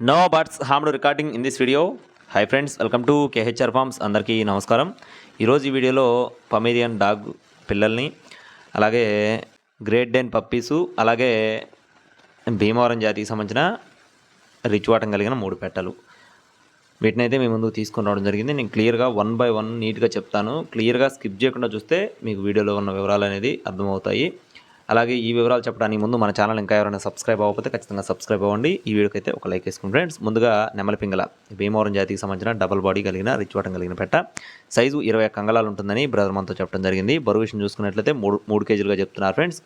No birds harmed recording in this video hi friends welcome to KHR farms అందరికీ నమస్కారం. ఈరోజు ఈ వీడియోలో పమేరియన్ డాగ్ పిల్లల్ని అలాగే గ్రేట్ డెన్ పప్పీసు అలాగే భీమవరం జాతికి సంబంధించిన రిచ్ వాటం కలిగిన మూడు పెట్టలు. వీటిని అయితే మీ ముందు తీసుకుని రావడం జరిగింది. నేను క్లియర్గా వన్ బై వన్ నీట్గా చెప్తాను. క్లియర్గా స్కిప్ చేయకుండా చూస్తే మీకు వీడియోలో ఉన్న వివరాలు అనేది అర్థమవుతాయి. అలాగే ఈ వివరాలు చెప్పడానికి ముందు మన ఛానల్ ఇంకా ఎవరైనా సబ్స్క్రైబ్ అవ్వకపోతే ఖచ్చితంగా సబ్స్క్రైబ్ అవ్వండి. ఈ వీడియోకి అయితే ఒక లైక్ వేసుకుని ఫ్రెండ్స్. ముందుగా నెమలపింగల భీమవరం జాతికి సంబంధించిన డబల్ బాడీ కలిగిన రిచ్ వాటం కలిగిన పెట్ట. సైజు ఇరవై కంగళాలు ఉంటుందని బ్రదర్ మనతో చెప్పడం జరిగింది. బరువు విషయం చూసుకున్నట్లయితే మూడు మూడు కేజీలుగా చెప్తున్నారు ఫ్రెండ్స్.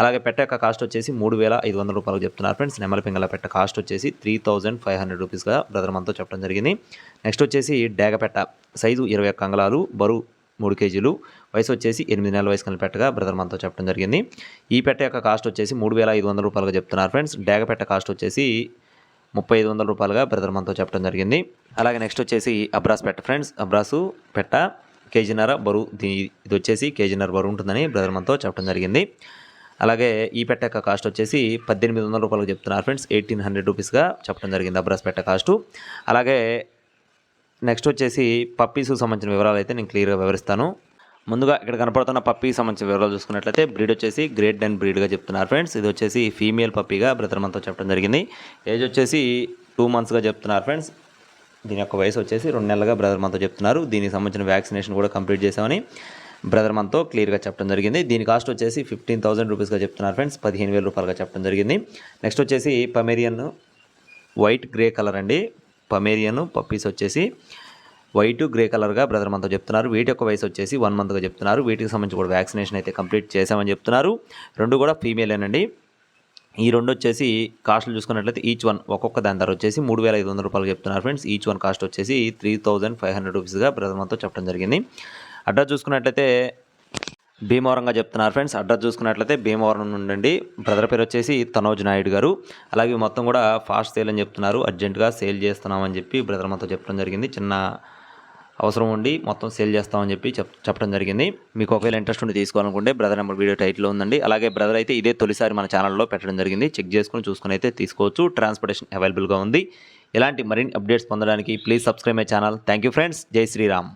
అలాగే పెట్ట యొక్క కాస్ట్ వచ్చేసి మూడు వేల ఐదు వందల రూపాయలు చెప్తున్నారు ఫ్రెండ్స్. నెమలపింగల పెట్ట కాస్ట్ వచ్చేసి త్రీ థౌజండ్ ఫైవ్ హండ్రెడ్ రూపీస్గా బ్రదర్ మనతో చెప్పడం జరిగింది. నెక్స్ట్ వచ్చేసి డేగపెట్ట సైజు ఇరవై ఒక్క అంగళాలు బరువు మూడు కేజీలు. వయసు వచ్చేసి ఎనిమిది నెలల వయసు కలిగిన పెట్టగా బ్రదర్ మనతో చెప్పడం జరిగింది. ఈ పెట్ట యొక్క కాస్ట్ వచ్చేసి మూడు వేల ఐదు వందల రూపాయలుగా చెప్తున్నారు ఫ్రెండ్స్. డేగ పెట్ట కాస్ట్ వచ్చేసి ముప్పై ఐదు వందల రూపాయలుగా బ్రదర్ మనతో చెప్పడం జరిగింది. అలాగే నెక్స్ట్ వచ్చేసి అబ్రాస్ పెట్ట ఫ్రెండ్స్. అబ్రాసు పెట్ట కేజీన్నర బరువు దీ ఇది వచ్చేసి కేజీన్నర బరువు ఉంటుందని బ్రదర్ మనతో చెప్పడం జరిగింది. అలాగే ఈ పెట్ట యొక్క కాస్ట్ వచ్చేసి పద్దెనిమిది వందల రూపాయలకు చెప్తున్నారు ఫ్రెండ్స్. ఎయిటీన్ హండ్రెడ్ రూపీస్గా చెప్పడం జరిగింది అబ్రాస్ పెట్ట కాస్టు. అలాగే నెక్స్ట్ వచ్చేసి పప్పీస్కి సంబంధించిన వివరాలు అయితే నేను క్లియర్గా వివరిస్తాను. ముందుగా ఇక్కడ కనపడుతున్న పప్పీకి సంబంధించిన వివరాలు చూసుకున్నట్లయితే బ్రీడ్ వచ్చేసి గ్రేట్ డెన్ బ్రీడ్గా చెప్తున్నారు ఫ్రెండ్స్. ఇది వచ్చేసి ఫీమేల్ పప్పీగా బ్రదర్ మంతో చెప్పడం జరిగింది. ఏజ్ వచ్చేసి టూ మంత్స్గా చెప్తున్నారు ఫ్రెండ్స్. దీని యొక్క వయసు వచ్చేసి రెండు నెలలుగా బ్రదర్ మనతో చెప్తున్నారు. దీనికి సంబంధించిన వ్యాక్సినేషన్ కూడా కంప్లీట్ చేసామని బ్రదర్ మనతో క్లియర్గా చెప్పడం జరిగింది. దీని కాస్ట్ వచ్చేసి ఫిఫ్టీన్ థౌసండ్ రూపీస్గా చెప్తున్నారు ఫ్రెండ్స్. పదిహేను వేల రూపాయలుగా చెప్పడం జరిగింది. నెక్స్ట్ వచ్చేసి పమేరియన్ వైట్ గ్రే కలర్ అండి. పమేరియన్ పప్పీస్ వచ్చేసి వైట్ గ్రే కలర్గా బ్రదర్ మనతో చెప్తున్నారు. వీటి యొక్క వయసు వచ్చేసి వన్ మంత్గా చెప్తున్నారు. వీటికి సంబంధించి కూడా వ్యాక్సినేషన్ అయితే కంప్లీట్ చేశామని చెప్తున్నారు. రెండు కూడా ఫీమేలేనండి ఈ రెండు వచ్చేసి కాస్ట్లు చూసుకున్నట్లయితే ఈచ్ వన్ ఒక్కొక్క దాని ధర వచ్చేసి మూడు వేల ఐదు వందల రూపాయలు చెప్తున్నారు ఫ్రెండ్స్. ఈచ్ వన్ కాస్ట్ వచ్చేసి త్రీ థౌజండ్ ఫైవ్ హండ్రెడ్ రూపీస్గా బ్రదర్ మనతో చెప్పడం జరిగింది. అడ్రస్ చూసుకున్నట్లయితే భీమవరంగా చెప్తున్నారు ఫ్రెండ్స్. అడ్రస్ చూసుకున్నట్లయితే భీమవరం నుండి బ్రదర్ పేరు వచ్చేసి తనోజ్ నాయుడు గారు. అలాగే మొత్తం కూడా ఫాస్ట్ సేల్ అని చెప్తున్నారు. అర్జెంటుగా సేల్ చేస్తున్నామని చెప్పి బ్రదర్ మాతో చెప్పడం జరిగింది. చిన్న అవసరం ఉండి మొత్తం సేల్ చేస్తామని చెప్పి చెప్ చెప్పడం జరిగింది. మీకు ఒకవేళ ఇంట్రెస్ట్ ఉండి తీసుకోవాలనుకుంటే బ్రదర్ నెంబర్ వీడియో టైట్లో ఉందండి. అలాగే బ్రదర్ అయితే ఇదే తొలిసారి మన ఛానల్లో పెట్టడం జరిగింది. చెక్ చేసుకుని చూసుకుని అయితే తీసుకోవచ్చు. ట్రాన్స్పోర్టేషన్ అవైలబుల్గా ఉంది. ఇలాంటి మరిన్ని అప్డేట్స్ పొందడానికి please subscribe my channel. Thank you friends. Jai Shriram.